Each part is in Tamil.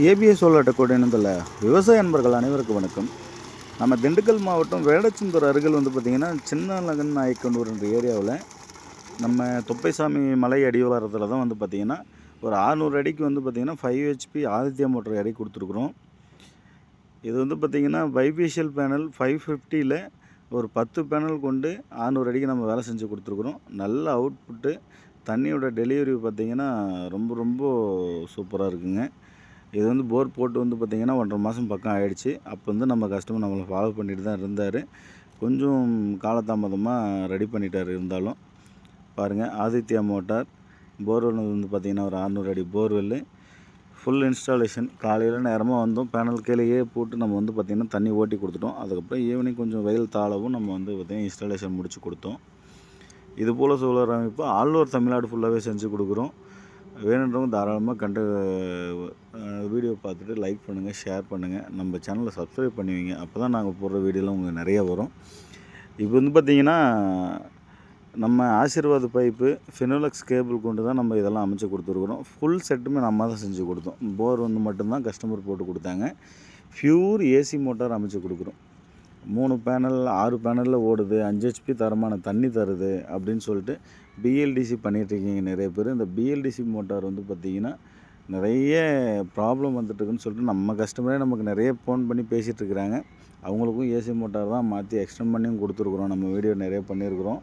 ஏபிஎஸ் சோலாட்ட இணைந்துள்ள விவசாய நண்பர்கள் அனைவருக்கும் வணக்கம். நம்ம திண்டுக்கல் மாவட்டம் வேடச்சந்தூர் அருகில் வந்து பார்த்திங்கன்னா சின்ன நகன் நாயக்கனூர் என்ற ஏரியாவில் நம்ம தொப்பைசாமி மலை அடிவாரத்தில் தான் வந்து பார்த்திங்கன்னா ஒரு 600 அடிக்கு வந்து பார்த்திங்கன்னா ஃபைவ் ஹெச்பி ஆதித்யா மோட்டர் அடி கொடுத்துருக்குறோம். இது வந்து பார்த்திங்கன்னா பைபிஷியல் பேனல் ஃபைவ் ஃபிஃப்டியில் ஒரு பத்து பேனல் கொண்டு 600 அடிக்கு நம்ம வேலை செஞ்சு கொடுத்துருக்குறோம். நல்ல அவுட்புட்டு தண்ணியோட டெலிவரி பார்த்திங்கன்னா ரொம்ப ரொம்ப சூப்பராக இருக்குங்க. இது வந்து போர் போட்டு வந்து பார்த்திங்கன்னா ஒன்றரை மாதம் பக்கம் ஆகிடுச்சு அப்போ வந்து நம்ம கஸ்டமர் நம்மளை ஃபாலோ பண்ணிட்டு தான் இருந்தார். கொஞ்சம் காலதாமதமாக ரெடி பண்ணிட்டார் இருந்தாலும். பாருங்கள் ஆதித்யா மோட்டார். போர்வெல் வந்து பார்த்திங்கன்னா ஒரு 600 அடி போர்வெல்லு. ஃபுல் இன்ஸ்டாலேஷன் காலையில் நேரமாக வந்தோம். பேனல் கீழேயே போட்டு நம்ம வந்து பார்த்திங்கன்னா தண்ணி ஓட்டி கொடுத்துட்டோம். அதுக்கப்புறம் ஈவினிங் கொஞ்சம் வெயில் தாளவும் நம்ம வந்து பார்த்திங்கன்னா இன்ஸ்டாலேஷன் முடித்து கொடுத்தோம். இது போல் சோலார் அமைப்பு ஆல் ஓவர் தமிழ்நாடு ஃபுல்லாகவே செஞ்சு கொடுக்குறோம். வேணுன்றவங்க தாராளமாக கண்டு வீடியோ பார்த்துட்டு லைக் பண்ணுங்கள் ஷேர் பண்ணுங்கள் நம்ம சேனலை சப்ஸ்கிரைப் பண்ணுவீங்க. அப்போ தான் நாங்கள் போடுற வீடியோலாம் உங்களுக்கு நிறையா வரும். இப்போ வந்து பார்த்திங்கன்னா நம்ம ஆசீர்வாத் பைப்பு ஃபினோலக்ஸ் கேபிள் கொண்டு தான் நம்ம இதெல்லாம் அமைச்சு கொடுத்துருக்குறோம். ஃபுல் செட்டுமே நம்ம தான் செஞ்சு கொடுத்தோம். போர் வந்து மட்டும்தான் கஸ்டமர் போட்டு கொடுத்தாங்க. ஃப்யூர் ஏசி மோட்டார் அமைச்சு கொடுக்குறோம். மூணு பேனல் ஆறு பேனலில் ஓடுது. அஞ்சு ஹெச்பி தரமான தண்ணி தருது அப்படின்னு சொல்லிட்டு பிஎல்டிசி பண்ணிகிட்ருக்கீங்க நிறைய பேர். இந்த பிஎல்டிசி மோட்டார் வந்து பார்த்திங்கன்னா நிறைய ப்ராப்ளம் வந்துட்டுருக்குன்னு சொல்லிட்டு நம்ம கஸ்டமரே நமக்கு நிறைய ஃபோன் பண்ணி பேசிகிட்ருக்குறாங்க அவங்களுக்கும் ஏசி மோட்டார் தான் மாற்றி எக்ஸ்டெண்ட் பண்ணியும் கொடுத்துருக்குறோம். நம்ம வீடியோ நிறைய பண்ணியிருக்கிறோம்.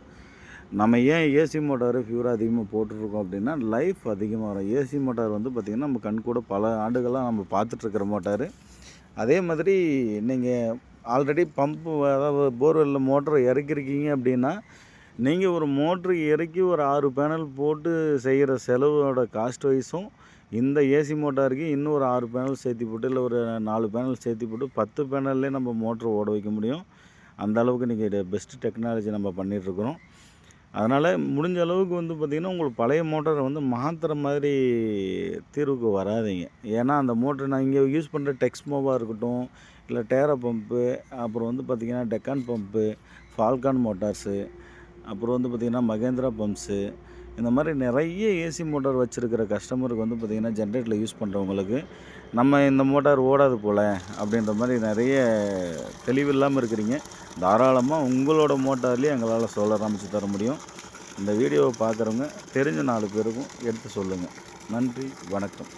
நம்ம ஏன் ஏசி மோட்டார் ஃபியூராக அதிகமாக போட்டுருக்கோம் அப்படின்னா லைஃப் அதிகமாக வரும். ஏசி மோட்டார் வந்து பார்த்திங்கன்னா நம்ம கண் கூட பல ஆண்டுகளாக நம்ம பார்த்துட்ருக்குற மோட்டார் அதே மாதிரி நீங்கள் ஆல்ரெடி பம்பு அதாவது போர்வெல்லில் மோட்டரை இறக்கிருக்கீங்க அப்படின்னா நீங்கள் ஒரு மோட்ரு இறக்கி ஒரு ஆறு பேனல் போட்டு செய்கிற செலவோட காஸ்ட் வைஸும் இந்த ஏசி மோட்டாருக்கு இன்னும் ஒரு ஆறு பேனல் சேர்த்தி போட்டு இல்லை ஒரு நாலு பேனல் சேர்த்தி போட்டு பத்து பேனல்லே நம்ம மோட்ரு ஓட வைக்க முடியும். அந்த அளவுக்கு இன்றைக்கி பெஸ்ட்டு டெக்னாலஜி நம்ம பண்ணிகிட்ருக்குறோம் அதனால் முடிஞ்ச அளவுக்கு வந்து பார்த்திங்கன்னா உங்களுக்கு பழைய மோட்டரை வந்து மாற்றுற மாதிரி தீர்வுக்கு வராதீங்க. ஏன்னா அந்த மோட்ரு நான் இங்கே யூஸ் பண்ணுற டெக்ஸ்மோவாக இருக்கட்டும் இல்லை டேரா பம்பு அப்புறம் வந்து பார்த்திங்கன்னா டெக்கான் பம்பு ஃபால்கான் மோட்டார்ஸு அப்புறம் வந்து பார்த்திங்கன்னா மகேந்திரா பம்ப்ஸு இந்த மாதிரி நிறைய ஏசி மோட்டார் வச்சுருக்கிற கஸ்டமருக்கு வந்து பார்த்திங்கன்னா ஜென்ரேட்டரில் யூஸ் பண்ணுறவங்களுக்கு நம்ம இந்த மோட்டார் ஓடாது போல் அப்படின்ற மாதிரி நிறைய தெளிவில்லாமல் இருக்கிறீங்க. தாராளமாக உங்களோட மோட்டார்லேயே எங்களால் சோலார் அமைச்சு தர முடியும். இந்த வீடியோவை பார்க்குறவங்க தெரிஞ்ச நாலு பேருக்கும் எடுத்து சொல்லுங்கள் நன்றி வணக்கம்.